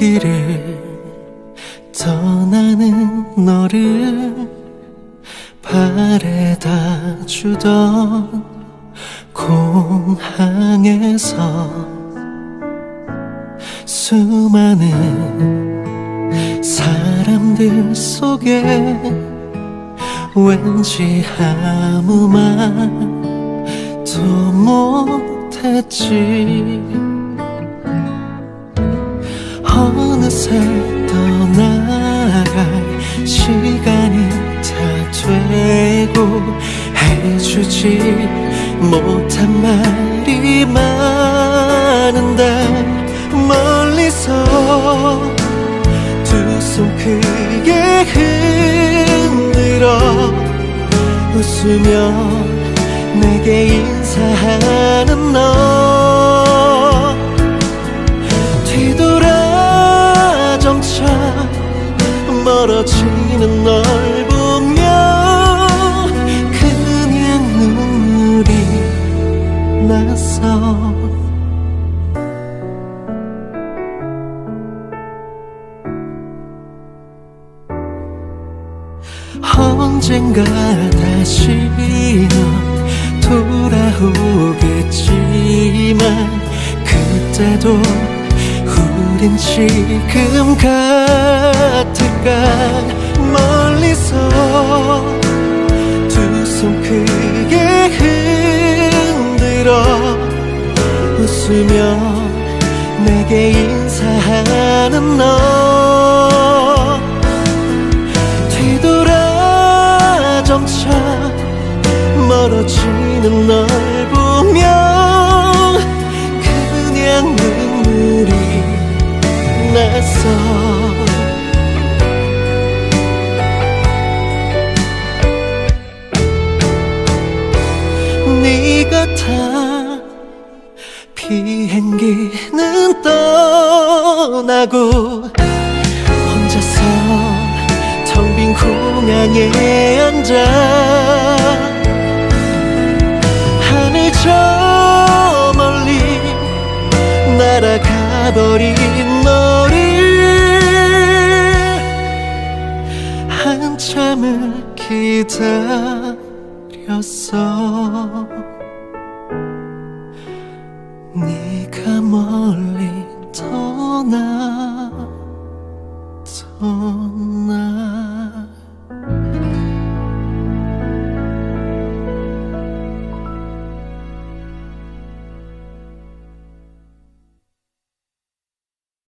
길을 떠나는 너를 바래다 주던 공항에서 수많은 사람들 속에 왠지 아무 말도 못했지 어느새 떠나갈 시간이 다 되고 해주지 못한 말이 많은데 멀리서 두 손 크게 흔들어 웃으며 내게 인사하는 너 났어 언젠가 다시 넌 돌아오겠지만 그때도 우린 지금 같을까? 멀리서 웃으며 내게 인사하는 너. 뒤돌아 점차 멀어지는 널 보며 그냥 눈물이 났어 네가 타 비행기는 떠나고 혼자서 텅 빈 공항에 앉아 하늘 저 멀리 날아가 버린 너를 한참을 기다렸어 네가 멀리 떠나